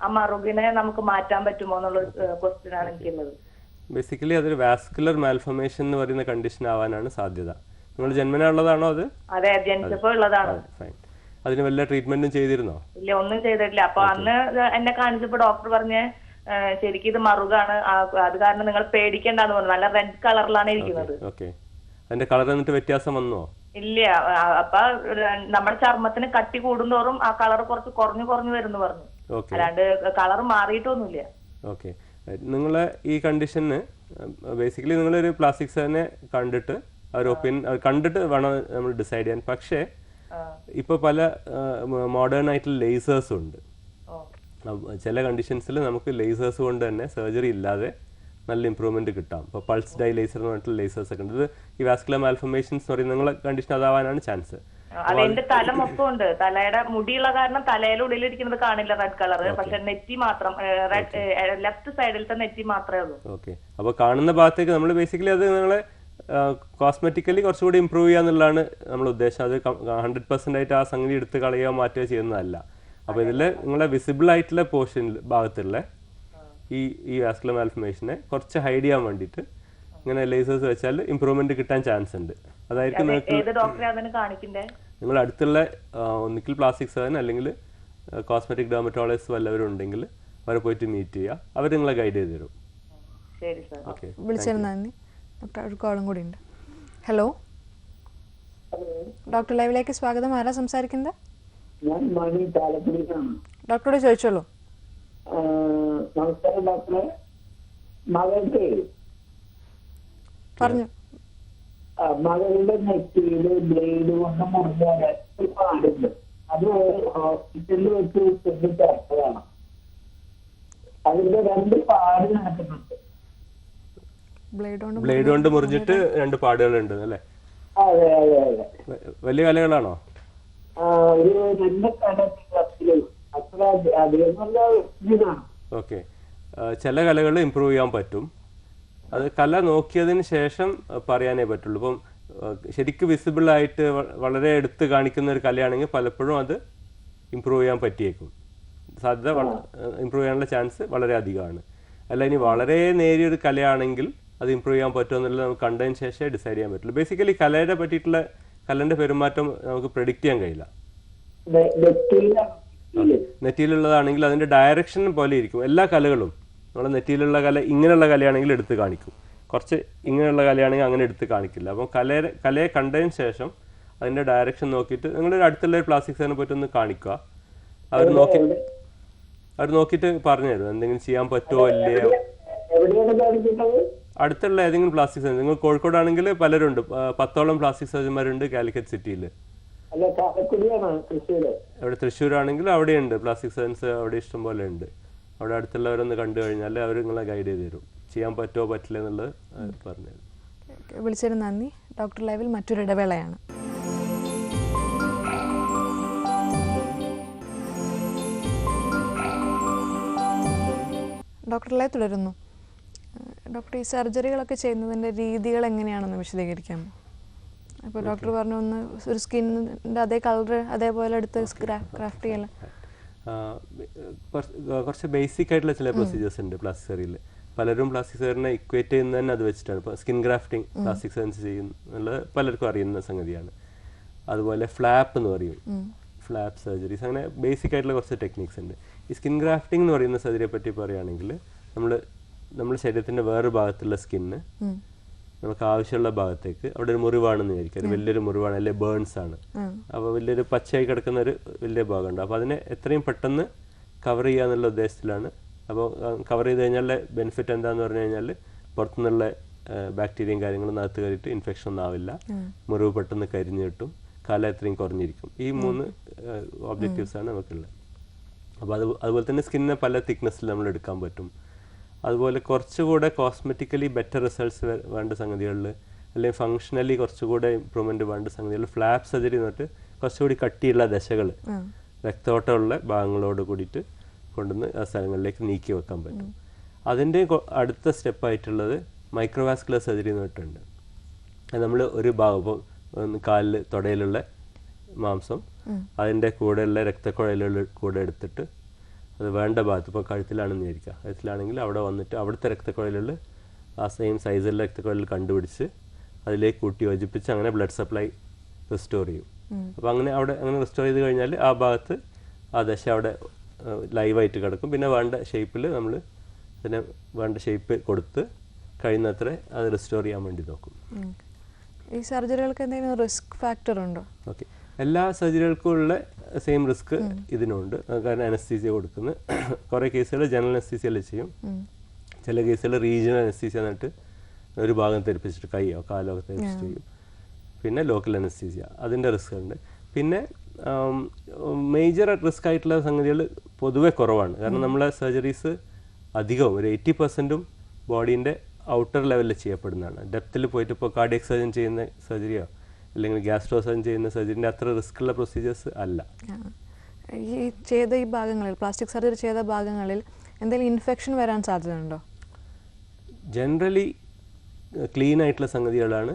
ആ മറുകിനെ നമുക്ക് മാറ്റാൻ പറ്റുമോ എന്നുള്ള ക്വസ്റ്റ്യൻ ആണ് എനിക്കുള്ളത് ബേസിക്കലി അതൊരു വാസ്കുലർ മാൽഫമേഷൻ എന്ന് പറയുന്ന കണ്ടീഷൻ ആവാനാണ് സാധ്യത. നിങ്ങൾ ജന്മനാ ഉള്ളതാണോ അത്? അതെ ജനിച്ചപ്പോ ഉള്ളതാണ്. ഫൈൻ അതിന് വല്ല ട്രീറ്റ്മെന്റും ചെയ്തിരുന്നോ? ഇല്ല ഒന്നും ചെയ്തിട്ടില്ല. അപ്പൊ അന്ന് എന്നെ കാണിച്ചപ്പോ ഡോക്ടർ പറഞ്ഞ് ശരിക്കും ഇത് മറുകാണ്. അത് കാരണം നിങ്ങൾ പേടിക്കേണ്ടെന്ന് പറഞ്ഞു. നല്ല റെഡ് കളറിലാണ് ഇരിക്കുന്നത്. ഓക്കെ അതിന്റെ കളർ എന്നിട്ട് വ്യത്യാസം വന്നോ? ഇല്ല അപ്പൊ നമ്മുടെ ചർമ്മത്തിന് കട്ടി കൂടുന്തോറും ആ കളർ കുറച്ച് കുറഞ്ഞു കുറഞ്ഞു വരുന്നു പറഞ്ഞു. അല്ലാണ്ട് കളർ മാറിയിട്ടൊന്നുമില്ല. ഓക്കെ നിങ്ങളെ ഈ കണ്ടീഷന് ബേസിക്കലി നിങ്ങളൊരു പ്ലാസ്റ്റിക് സർജനെ കണ്ടിട്ട് അവർ ഒപ്പീനിയൻ കണ്ടിട്ട് വേണം നമ്മൾ ഡിസൈഡ് ചെയ്യാൻ. പക്ഷേ ഇപ്പോൾ പല മോഡേൺ ആയിട്ടുള്ള ലേസേഴ്സും ഉണ്ട്. ചില കണ്ടീഷൻസിൽ നമുക്ക് ലേസേഴ്സ് കൊണ്ട് തന്നെ സർജറി ഇല്ലാതെ നല്ല ഇമ്പ്രൂവ്മെന്റ് കിട്ടാം. ഇപ്പോൾ പൾസ് ഡൈ ലേസർ എന്ന് പറഞ്ഞിട്ടുള്ള ലേസേഴ്സ് ഒക്കെ ഉണ്ട്. ഇത് ഈ വാസ്കുലർ മാൽഫർമേഷൻസ് എന്ന് പറയുന്നത് നിങ്ങളെ കണ്ടീഷൻ അതാവാനാണ് ചാൻസ് അതെന്റെ തല മൊത്തം ഉണ്ട് തലയുടെ മുടിയുള്ള കാരണം തലയുടെ ഉള്ളിലിരിക്കുന്നത് കാണില്ല റെഡ് കളർ പക്ഷെ നെറ്റി മാത്രം റെഡ് ലെഫ്റ്റ് സൈഡിലത്തെ നെറ്റി മാത്രമേ ഉള്ളൂ. ഓക്കെ അപ്പോൾ കാണുന്ന ഭാഗത്തേക്ക് നമ്മൾ ബേസിക്കലി അത് നിങ്ങളെ കോസ്മെറ്റിക്കലി കുറച്ചുകൂടി ഇമ്പ്രൂവ് ചെയ്യുക എന്നുള്ളതാണ് നമ്മൾ ഉദ്ദേശം. അത് ഹൺഡ്രഡ് പെർസെന്റ് ആയിട്ട് ആ സംഗതി എടുത്ത് കളയുകയോ മാറ്റുകയോ ചെയ്യുന്നതല്ല. അപ്പോൾ ഇതിൽ നിങ്ങളെ വിസിബിൾ ആയിട്ടുള്ള പോർഷൻ ഭാഗത്തുള്ള ഈ ഈ വാസ്കുലർ മാൽഫമേഷനെ കുറച്ച് ഹൈഡ് ചെയ്യാൻ വേണ്ടിയിട്ട് ഇങ്ങനെ ലേസേഴ്സ് വെച്ചാൽ ഇമ്പ്രൂവ്മെന്റ് കിട്ടാൻ ചാൻസ് ഉണ്ട്. അതായിരിക്കും നിങ്ങൾക്ക് നിങ്ങൾ അടുത്തുള്ള ഒന്നിക്കിൽ പ്ലാസ്റ്റിക് സർജൻ അല്ലെങ്കിൽ കോസ്മെറ്റിക് ഡെർമറ്റോളജിസ്റ്റ് വല്ലവരും ഉണ്ടെങ്കിൽ അവരെ പോയിട്ട് മീറ്റ് ചെയ്യുക. അവർ നിങ്ങളെ ഗൈഡ് ചെയ്ത് തരും. ശരി സർ ഓക്കെ വിളിച്ചിരുന്നു നന്ദി. ഡോക്ടർ ഒരു കോളും കൂടി ഉണ്ട്. ഹലോ ഡോക്ടർ ലൈവിലേക്ക് സ്വാഗതം. ആരാ സംസാരിക്കുന്നത്? ഡോക്ടറോട് ചോദിച്ചോളൂ. നമസ്കാരം ഡോക്ടറെ. മകൾക്ക് പറഞ്ഞു. മകളുടെ നെറ്റിയിൽ ബ്ലേഡ് കൊണ്ട് മുറിഞ്ഞ ഒരു പാടുണ്ട്. അത് ഹോസ്പിറ്റലിൽ വെച്ച് ശ്രദ്ധിച്ചതാണ് അതിന്റെ രണ്ട് പാട് നടക്കുന്നുണ്ട്. ബ്ലേഡ് കൊണ്ട് മുറിഞ്ഞിട്ട് രണ്ട് പാടുകളുണ്ട് അല്ലേ? അതെ അതെ അതെ. വലിയ കലകളാണോ? ഓക്കെ. ചില കലകൾ ഇമ്പ്രൂവ് ചെയ്യാൻ പറ്റും. അത് കല നോക്കിയതിന് ശേഷം പറയാനേ പറ്റുള്ളൂ. ഇപ്പം ശരിക്കും വിസിബിൾ ആയിട്ട് വളരെ എടുത്ത് കാണിക്കുന്ന ഒരു കലയാണെങ്കിൽ പലപ്പോഴും അത് ഇമ്പ്രൂവ് ചെയ്യാൻ പറ്റിയേക്കും. സാധ്യത ഇമ്പ്രൂവ് ചെയ്യാനുള്ള ചാൻസ് വളരെ അധികമാണ്. അല്ല ഇനി വളരെ നേരിയൊരു കലയാണെങ്കിൽ അത് ഇമ്പ്രൂവ് ചെയ്യാൻ പറ്റുമോ എന്നുള്ളത് നമുക്ക് കണ്ടതിന് ശേഷമേ ഡിസൈഡ് ചെയ്യാൻ പറ്റുള്ളൂ. ബേസിക്കലി കലയുടെ പറ്റിയിട്ടുള്ള കലന്റെ പെരുമാറ്റം നമുക്ക് പ്രെഡിക്റ്റ് ചെയ്യാൻ കഴിയില്ല. നെറ്റിയിലുള്ളതാണെങ്കിൽ അതിന്റെ ഡയറക്ഷൻ പോലെ ഇരിക്കും. എല്ലാ കലകളും നമ്മൾ നെറ്റിയിലുള്ള കല ഇങ്ങനെയുള്ള കലയാണെങ്കിൽ എടുത്ത് കാണിക്കും. കുറച്ച് ഇങ്ങനെയുള്ള കലയാണെങ്കിൽ അങ്ങനെ എടുത്ത് കാണിക്കില്ല. അപ്പോൾ കലയെ കലയെ കണ്ടതിന് ശേഷം അതിന്റെ ഡയറക്ഷൻ നോക്കിയിട്ട് നിങ്ങളുടെ അടുത്തുള്ള ഒരു പ്ലാസ്റ്റിക് സാറിനെ പറ്റി ഒന്ന് കാണിക്കുക. അവർ നോക്കി അവർ നോക്കിയിട്ട് പറഞ്ഞു തരും. എന്തെങ്കിലും ചെയ്യാൻ പറ്റുമോ ഇല്ലയോ? അടുത്തുള്ള ഏതെങ്കിലും പ്ലാസ്റ്റിക് സർജൻ നിങ്ങൾ കോഴിക്കോടാണെങ്കിൽ പലരുണ്ട്. പത്തോളം പ്ലാസ്റ്റിക് സർജന്മാരുണ്ട് കാലിക്കറ്റ് സിറ്റിയിൽ അല്ല തൃശ്ശൂർ തൃശ്ശൂര്. അവിടെ തൃശ്ശൂരാണെങ്കിൽ അവിടെയുണ്ട്. പ്ലാസ്റ്റിക് സർജൻസ് അവിടെ ഇഷ്ടം പോലെ ഉണ്ട്. അവിടെ അടുത്തുള്ളവരൊന്ന് കണ്ടു കഴിഞ്ഞാൽ അവർ നിങ്ങളെ ഗൈഡ് ചെയ്ത് തരും. ചെയ്യാൻ പറ്റുമോ പറ്റില്ല എന്നുള്ളത് പറഞ്ഞു വിളിച്ചതിന് നന്ദി. ഡോക്ടർ ലൈവിൽ മറ്റൊരു ഇടവേളയാണ്. ഡോക്ടർ ലൈവ് തുടരുന്നു. ഡോക്ടർ ഈ സർജറികളൊക്കെ ചെയ്യുന്നതിന്റെ രീതികൾ എങ്ങനെയാണെന്ന് വിശദീകരിക്കാം? അപ്പോൾ ഡോക്ടർ പറഞ്ഞു ഒന്ന് ഒരു സ്കിന്നിന്റെ അതേ കളർ അതേപോലെ എടുത്ത് ക്രാഫ്റ്റ് ചെയ്യല കുറച്ച് ബേസിക് ആയിട്ടുള്ള ചില പ്രൊസീജിയേഴ്സ് ഉണ്ട് പ്ലാസ്റ്റിക് സർജറിയിൽ. പലരും പ്ലാസ്റ്റിക് സർജറിനെ ഇക്വേറ്റ് ചെയ്യുന്നത് തന്നെ അത് വെച്ചിട്ടാണ്. ഇപ്പോൾ സ്കിൻ ഗ്രാഫ്റ്റിംഗ് പ്ലാസ്റ്റിക് സർജൻസ് ചെയ്യുന്നുള്ളത് പലർക്കും അറിയുന്ന സംഗതിയാണ്. അതുപോലെ ഫ്ലാപ്പ് എന്ന് പറയും. ഫ്ലാപ്പ് സർജറീസ് അങ്ങനെ ബേസിക് ആയിട്ടുള്ള കുറച്ച് ടെക്നിക്സ് ഉണ്ട്. ഈ സ്കിൻ ഗ്രാഫ്റ്റിംഗ് എന്ന് പറയുന്ന സർജറിയെ പറ്റി പറയുകയാണെങ്കിൽ നമ്മൾ നമ്മുടെ ശരീരത്തിന്റെ വേറൊരു ഭാഗത്തുള്ള സ്കിന്ന് നമുക്ക് ആവശ്യമുള്ള ഭാഗത്തേക്ക് അവിടെ ഒരു മുറിവാണെന്ന് വിചാരിക്കുക അത് വലിയൊരു മുറിവാണ് അല്ലെ ബേൺസ് ആണ്. അപ്പോൾ വലിയൊരു പച്ചയായി കിടക്കുന്ന ഒരു വലിയ ഭാഗമുണ്ട്. അപ്പോൾ അതിനെ എത്രയും പെട്ടെന്ന് കവർ ചെയ്യുക എന്നുള്ള ഉദ്ദേശത്തിലാണ്. അപ്പോൾ കവർ ചെയ്ത് കഴിഞ്ഞാൽ ബെനിഫിറ്റ് എന്താന്ന് പറഞ്ഞു കഴിഞ്ഞാൽ പുറത്തുനിന്നുള്ള ബാക്ടീരിയയും കാര്യങ്ങളും അകത്ത് കയറിയിട്ട് ഇൻഫെക്ഷൻ ഒന്നും ആവില്ല. മുറിവ് പെട്ടെന്ന് കരിഞ്ഞു കിട്ടും. കാല എത്രയും കുറഞ്ഞിരിക്കും. ഈ മൂന്ന് ഒബ്ജക്റ്റീവ്സ് ആണ് നമുക്കുള്ളത്. അപ്പോൾ അത് അതുപോലെ തന്നെ സ്കിന്നിനെ പല തിക്നെസ്സിൽ നമ്മൾ എടുക്കാൻ പറ്റും. അതുപോലെ കുറച്ചുകൂടെ കോസ്മെറ്റിക്കലി ബെറ്റർ റിസൾട്ട്സ് വേണ്ട സംഗതികളിൽ അല്ലെങ്കിൽ ഫങ്ഷണലി കുറച്ചുകൂടെ ഇമ്പ്രൂവ്മെന്റ് വേണ്ട സംഗതികളിൽ ഫ്ലാപ്പ് സർജറി എന്ന് പറഞ്ഞിട്ട് കുറച്ചുകൂടി കട്ടിയുള്ള ദശകൾ രക്തോട്ടമുള്ള ഭാഗങ്ങളോട് കൂടിയിട്ട് കൊണ്ടുവന്ന് ആ സ്ഥലങ്ങളിലേക്ക് നീക്കി വെക്കാൻ പറ്റും. അതിന്റെ അടുത്ത സ്റ്റെപ്പായിട്ടുള്ളത് മൈക്രോവാസ്കുലർ സർജറി എന്ന് പറഞ്ഞിട്ടുണ്ട്. നമ്മൾ ഒരു ഭാഗം കാലിൽ തുടയിലുള്ള മാംസം അതിന്റെ കൂടെയുള്ള രക്തക്കുഴലുകൾ കൂടെ എടുത്തിട്ട് അത് വേണ്ട ഭാഗത്ത്. ഇപ്പോൾ കഴുത്തിലാണെന്ന് വിചാരിക്കുക. കഴുത്തിലാണെങ്കിൽ അവിടെ വന്നിട്ട് അവിടുത്തെ രക്തക്കുഴലുകൾ ആ സെയിം സൈസിലുള്ള രക്തക്കുഴൽ കണ്ടുപിടിച്ച് അതിലേക്ക് കൂട്ടി യോജിപ്പിച്ച് അങ്ങനെ ബ്ലഡ് സപ്ലൈ റിസ്റ്റോർ ചെയ്യും. അപ്പോൾ അങ്ങനെ അവിടെ അങ്ങനെ റിസ്റ്റോർ ചെയ്ത് കഴിഞ്ഞാൽ ആ ഭാഗത്ത് ആ ദശ അവിടെ ലൈവായിട്ട് കിടക്കും. പിന്നെ വേണ്ട ഷേപ്പിൽ നമ്മൾ അതിനെ വേണ്ട ഷേപ്പ് കൊടുത്ത് കഴിയുന്നത്ര അത് റിസ്റ്റോർ ചെയ്യാൻ വേണ്ടി നോക്കും. ഈ സർജറികൾക്ക് എന്തെങ്കിലും റിസ്ക് ഫാക്ടർ ഉണ്ടോ? ഓക്കെ. എല്ലാ സർജറികൾക്കും ഉള്ള സെയിം റിസ്ക് ഇതിനുണ്ട്. കാരണം അനസ്തീസിയ കൊടുക്കുന്നത് കുറേ കേസുകൾ ജനറൽ അനസ്തീസിയയിൽ ചെയ്യും. ചില കേസുകൾ റീജിയണൽ അനസ്തീസിയ എന്നിട്ട് ഒരു ഭാഗം തെറിപ്പിച്ചിട്ട് കൈയോ കാലോ ഒക്കെ തെറിപ്പിച്ചിട്ട് ചെയ്യും. പിന്നെ ലോക്കൽ അനസ്തീസിയ അതിന്റെ റിസ്ക് ഉണ്ട്. പിന്നെ മേജർ റിസ്ക് ആയിട്ടുള്ള സംഗതികൾ പൊതുവെ കുറവാണ്. കാരണം നമ്മളെ സർജറീസ് അധികവും ഒരു എയ്റ്റി പെർസെന്റും ബോഡീന്റെ ഔട്ടർ ലെവലിൽ ചെയ്യപ്പെടുന്നതാണ്. ഡെപ്തിൽ പോയിട്ട് ഇപ്പോൾ കാർഡിയക് സർജൻ ചെയ്യുന്ന സർജറിയോ അല്ലെങ്കിൽ ഗ്യാസ്ട്രോ സർജൻ ചെയ്യുന്ന സർജറിന്റെ അത്ര റിസ്ക് ഉള്ള പ്രൊസീജിയേഴ്സ് അല്ല. ഈ ചെയ്ത ഈ ഭാഗങ്ങളിൽ പ്ലാസ്റ്റിക് സർജറി ചെയ്ത ഭാഗങ്ങളിൽ എന്തെങ്കിലും ഇൻഫെക്ഷൻ വരാൻ സാധ്യതയുണ്ടോ? ജനറലി ക്ലീൻ ആയിട്ടുള്ള സംഗതികളാണ്.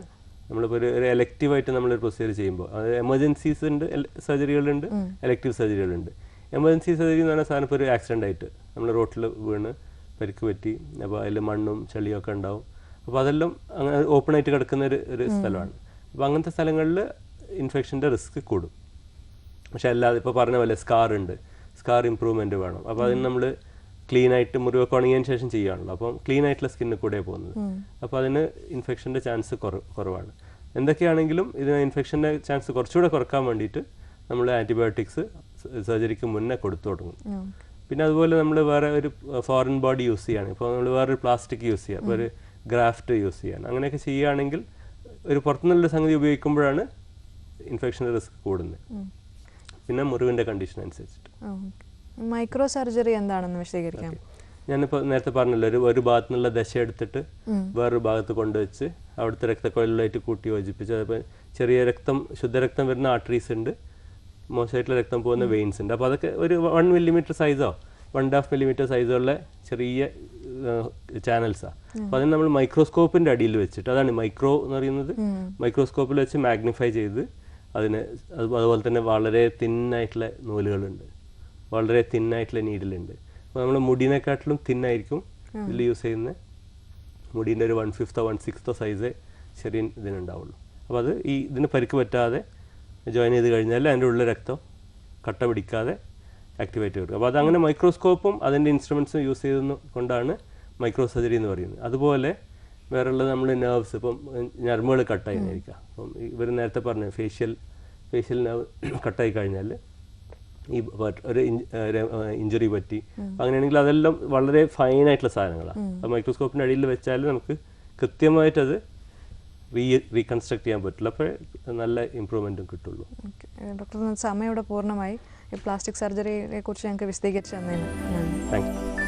നമ്മളിപ്പോൾ ഒരു ഒരു എലക്റ്റീവായിട്ട് നമ്മളൊരു പ്രൊസീജിയർ ചെയ്യുമ്പോൾ അതായത് എമർജൻസീസ് ഉണ്ട് സർജറികളുണ്ട് എലക്റ്റീവ് സർജറികളുണ്ട് എമർജൻസി സർജറി എന്ന് പറഞ്ഞാൽ സാധനം ഇപ്പോൾ ഒരു ആക്സിഡന്റ് ആയിട്ട് നമ്മൾ റോട്ടിൽ വീണ് പരിക്ക് പറ്റി അപ്പോൾ അതിൽ മണ്ണും ചെളിയൊക്കെ ഉണ്ടാവും. അപ്പോൾ അതെല്ലാം അങ്ങനെ ഓപ്പൺ ആയിട്ട് കിടക്കുന്ന ഒരു ഒരു സ്ഥലമാണ്. അപ്പോൾ അങ്ങനത്തെ സ്ഥലങ്ങളിൽ ഇൻഫെക്ഷന്റെ റിസ്ക് കൂടും. പക്ഷെ അല്ലാതെ ഇപ്പോൾ പറഞ്ഞ പോലെ സ്കാർ ഉണ്ട്. സ്കാർ ഇമ്പ്രൂവ്മെന്റ് വേണം. അപ്പോൾ അതിന് നമ്മൾ ക്ലീൻ ആയിട്ട് മുറിവൊക്കെ ഉണങ്ങിയതിന് ശേഷം ചെയ്യുകയാണല്ലോ അപ്പം ക്ലീൻ ആയിട്ടുള്ള സ്കിന്നിൽ കൂടെ പോകുന്നത്. അപ്പോൾ അതിന് ഇൻഫെക്ഷന്റെ ചാൻസ് കുറവാണ്. എന്തൊക്കെയാണെങ്കിലും ഇതിന് ഇൻഫെക്ഷന്റെ ചാൻസ് കുറച്ചുകൂടെ കുറയ്ക്കാൻ വേണ്ടിയിട്ട് നമ്മൾ ആന്റിബയോട്ടിക്സ് സർജറിക്ക് മുന്നേ കൊടുത്തു തുടങ്ങും. പിന്നെ അതുപോലെ നമ്മൾ വേറെ ഒരു ഫോറിൻ ബോഡി യൂസ് ചെയ്യാണ്. ഇപ്പോൾ നമ്മൾ വേറൊരു പ്ലാസ്റ്റിക് യൂസ് ചെയ്യുക ഇപ്പോൾ ഒരു ഗ്രാഫ്റ്റ് യൂസ് ചെയ്യാണ്. അങ്ങനെയൊക്കെ ചെയ്യുകയാണെങ്കിൽ ഒരു പുറത്തുനിന്നുള്ള സംഗതി ഉപയോഗിക്കുമ്പോഴാണ് ഇൻഫെക്ഷന്റെ റിസ്ക് കൂടുന്നത്. പിന്നെ മുറിവിന്റെ കണ്ടീഷൻ അനുസരിച്ചിട്ട്. മൈക്രോ സർജറി എന്താണെന്ന് വിശദീകരിക്കാം. ഞാനിപ്പോൾ നേരത്തെ പറഞ്ഞല്ലോ ഒരു ഒരു ഭാഗത്തു നിന്നുള്ള ദശ എടുത്തിട്ട് വേറൊരു ഭാഗത്ത് കൊണ്ടുവച്ച് അവിടുത്തെ രക്തക്കൊഴലായിട്ട് കൂട്ടി യോജിപ്പിച്ച് അതിപ്പോൾ ചെറിയ രക്തം ശുദ്ധരക്തം വരുന്ന ആർട്ടറീസ് ഉണ്ട്. മോശമായിട്ടുള്ള രക്തം പോകുന്ന വെയിൻസ് ഉണ്ട്. അപ്പോൾ അതൊക്കെ ഒരു വൺ മില്ലിമീറ്റർ സൈസോ വൺ ഹാഫ് മില്ലിമീറ്റർ സൈസുള്ള ചെറിയ ചാനൽസാണ് അപ്പോൾ അതിന് നമ്മൾ മൈക്രോസ്കോപ്പിന്റെ അടിയിൽ വെച്ചിട്ട് അതാണ് മൈക്രോ എന്ന് പറയുന്നത്. മൈക്രോസ്കോപ്പിൽ വെച്ച് മാഗ്നിഫൈ ചെയ്ത് അതിന് അതുപോലെ തന്നെ വളരെ തിന്നായിട്ടുള്ള നൂലുകളുണ്ട്. വളരെ തിന്നായിട്ടുള്ള നീഡിലുണ്ട് അപ്പോൾ നമ്മൾ മുടിനെക്കാട്ടിലും തിന്നായിരിക്കും ഇതിൽ യൂസ് ചെയ്യുന്ന മുടീന്റെ ഒരു വൺ ഫിഫ്ത്തോ വൺ സിക്സ്തോ സൈസ് ചെറിയ ഇതിനുണ്ടാവുള്ളൂ. അപ്പോൾ അത് ഈ ഇതിന് പരിക്ക് പറ്റാതെ ജോയിൻ ചെയ്ത് കഴിഞ്ഞാൽ അതിന്റെ ഉള്ളിൽ രക്തം കട്ട പിടിക്കാതെ ആക്ടിവേറ്റ് കൊടുക്കുക അപ്പോൾ അതങ്ങനെ മൈക്രോസ്കോപ്പും അതിന്റെ ഇൻസ്ട്രുമെൻസും യൂസ് ചെയ്തെന്ന് കൊണ്ടാണ് മൈക്രോ സർജറി എന്ന് പറയുന്നത്. അതുപോലെ വേറെയുള്ള നമ്മൾ നെർവ്സ് ഇപ്പം ഞരമ്പുകൾ കട്ടായി ആയിരിക്കാം. അപ്പം ഇവർ നേരത്തെ പറഞ്ഞു ഫേഷ്യൽ ഫേഷ്യൽ നെർവ് കട്ടായി കഴിഞ്ഞാൽ ഈ ഒരു ഇഞ്ചുറി പറ്റി. അങ്ങനെയാണെങ്കിൽ അതെല്ലാം വളരെ ഫൈൻ ആയിട്ടുള്ള സാധനങ്ങളാണ് അപ്പോൾ മൈക്രോസ്കോപ്പിന്റെ അടിയിൽ വെച്ചാൽ നമുക്ക് കൃത്യമായിട്ടത് റീ റീകൺസ്ട്രക്ട് ചെയ്യാൻ പറ്റില്ല അപ്പോൾ നല്ല ഇമ്പ്രൂവ്മെന്റും കിട്ടുള്ളൂ. ഡോക്ടർ സമയം ഇവിടെ പൂർണമായി. പ്ലാസ്റ്റിക് സർജറിയെ കുറിച്ച് ഞങ്ങൾക്ക് വിശദീകരിച്ചു തന്നതിന് താങ്ക് യു.